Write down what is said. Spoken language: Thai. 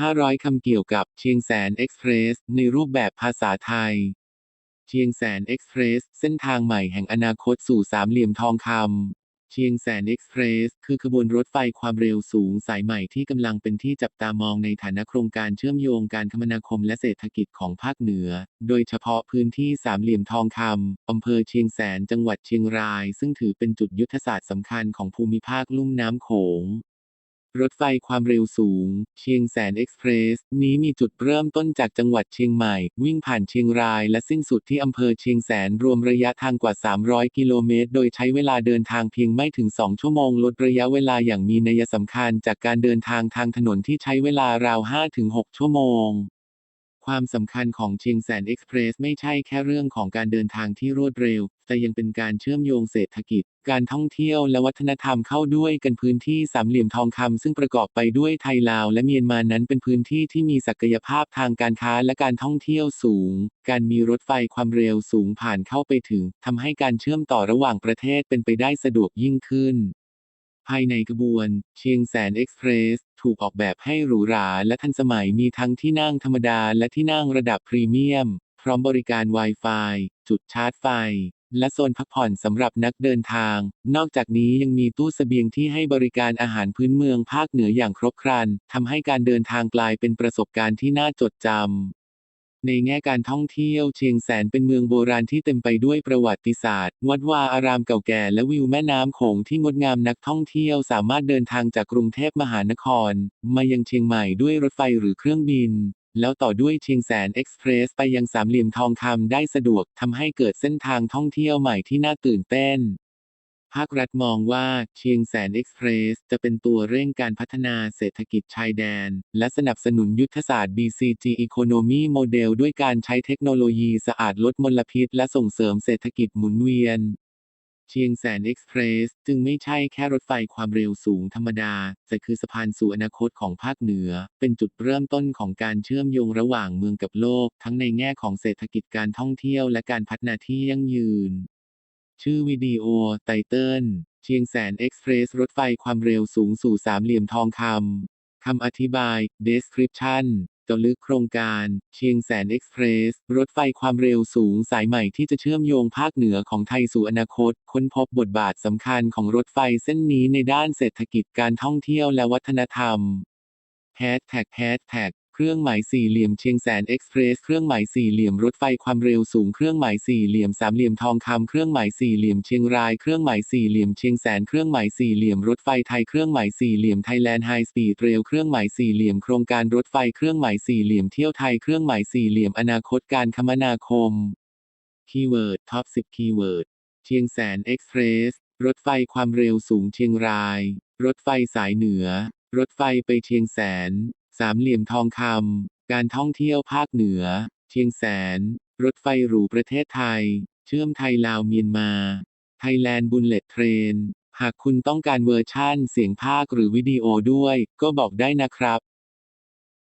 500 คำเกี่ยวกับเชียงแสนเอ็กซ์เพรสในรูปแบบภาษาไทย เชียงแสนเอ็กซ์เพรสเส้นทางใหม่แห่งอนาคตสู่สามเหลี่ยมทองคำ เชียงแสนเอ็กซ์เพรสคือขบวนรถไฟความเร็วสูงสายใหม่ที่กำลังเป็นที่จับตามองในฐานะโครงการเชื่อมโยงการคมนาคมและเศรษฐกิจของภาคเหนือ โดยเฉพาะพื้นที่สามเหลี่ยมทองคำอำเภอเชียงแสนจังหวัดเชียงราย ซึ่งถือเป็นจุดยุทธศาสตร์สำคัญของภูมิภาคลุ่มน้ำโขง รถไฟความเร็วสูง เชียงแสนเอ็กซ์เพรส นี้มีจุดเริ่มต้นจากจังหวัดเชียงใหม่ วิ่งผ่านเชียงรายและสิ้นสุดที่อำเภอเชียงแสนรวมระยะทางกว่า 300 กิโลเมตร โดยใช้เวลาเดินทางเพียงไม่ถึง 2 ชั่วโมง ลดระยะเวลาอย่างมีนัยสำคัญจากการเดินทางทางถนนที่ใช้เวลาราว 5-6 ชั่วโมง ความสำคัญของเชียงแสนเอ็กซ์เพรสไม่ใช่แค่เรื่องของการเดินทางที่รวดเร็ว แต่ยังเป็นการเชื่อมโยงเศรษฐกิจ การท่องเที่ยวและวัฒนธรรมเข้าด้วยกันพื้นที่สามเหลี่ยมทองคำซึ่งประกอบไปด้วยไทยลาวและเมียนมานั้นเป็นพื้นที่ที่มีศักยภาพทางการค้าและการท่องเที่ยวสูง การมีรถไฟความเร็วสูงผ่านเข้าไปถึงทำให้การเชื่อมต่อระหว่างประเทศเป็นไปได้สะดวกยิ่งขึ้น ภายในขบวน เชียงแสนเอ็กซ์เพรสถูกออกแบบให้หรูหราและทันสมัยมีทั้งที่นั่งธรรมดาและที่นั่งระดับพรีเมียม พร้อมบริการ Wi-Fi จุดชาร์จไฟ และโซนพักผ่อนสำหรับนักเดินทาง นอกจากนี้ยังมีตู้เสบียงที่ให้บริการอาหารพื้นเมืองภาคเหนืออย่างครบครันทำให้การเดินทางกลายเป็นประสบการณ์ที่น่าจดจำ ในแง่การท่องเที่ยวเชียงแสนเป็นเมืองโบราณที่เต็มไปด้วยประวัติศาสตร์ วัดวาอารามเก่าแก่และวิวแม่น้ำโขงที่งดงามนักท่องเที่ยวสามารถเดินทางจากกรุงเทพมหานคร มายังเชียงใหม่ด้วยรถไฟหรือเครื่องบิน แล้วต่อด้วยเชียงแสนเอ็กซ์เพรสไปยังสามเหลี่ยมทองคำได้สะดวกทำให้เกิดเส้นทางท่องเที่ยวใหม่ที่น่าตื่นเต้น ภาครัฐมองว่าเชียงแสนเอ็กซ์เพรสจะเป็นตัวเร่งการพัฒนาเศรษฐกิจชายแดน และสนับสนุนยุทธศาสตร์ BCG Economy Model ด้วยการใช้เทคโนโลยีสะอาดลดมลพิษ และส่งเสริมเศรษฐกิจหมุนเวียน เชียงแสนเอ็กซ์เพรสจึงไม่ใช่แค่รถไฟความเร็วสูงธรรมดา แต่คือสะพานสู่อนาคตของภาคเหนือ เป็นจุดเริ่มต้นของการเชื่อมโยงระหว่างเมืองกับโลก ทั้งในแง่ของเศรษฐกิจการท่องเที่ยวและการพัฒนาที่ยั่งยืน ชื่อวิดีโอ ไตเติลเชียงแสนเอ็กซ์เพรสรถไฟความเร็วสูงสู่สามเหลี่ยมทองคำ คำอธิบาย description ตัวลึกโครงการเชียงแสนเอ็กซ์เพรส รถไฟความเร็วสูงสายใหม่ที่จะเชื่อมโยงภาคเหนือของไทยสู่อนาคต ค้นพบบทบาทสำคัญของรถไฟเส้นนี้ในด้านเศรษฐกิจการท่องเที่ยวและวัฒนธรรมแฮชแท็กแฮชแท็ก เครื่องหมายสี่เหลี่ยมเชียงแสนเอ็กซ์เพรส เครื่องหมายสี่เหลี่ยมรถไฟความเร็วสูง เครื่องหมายสี่เหลี่ยมสามเหลี่ยมทองคำเครื่องหมายสี่เหลี่ยมเชียงราย เครื่องหมายสี่เหลี่ยมเชียงแสน เครื่องหมายสี่เหลี่ยมรถไฟไทย เครื่องหมายสี่เหลี่ยมไทยแลนด์ไฮสปีดเรล เครื่องหมายสี่เหลี่ยมโครงการรถไฟ เครื่องหมายสี่เหลี่ยมเที่ยวไทย เครื่องหมายสี่เหลี่ยมอนาคตการคมนาคม คีย์เวิร์ด ท็อป10คีย์เวิร์ด เชียงแสนเอ็กซ์เพรส รถไฟความเร็วสูงเชียงราย รถไฟสายเหนือ รถไฟไปเชียงแสน สามเหลี่ยมทองคำ การท่องเที่ยวภาคเหนือ เชียงแสน รถไฟหรูประเทศไทย เชื่อมไทยลาวเมียนมา ไทยแลนด์บุลเลตเทรน หากคุณต้องการเวอร์ชั่นเสียงภาคหรือวิดีโอด้วย ก็บอกได้นะครับ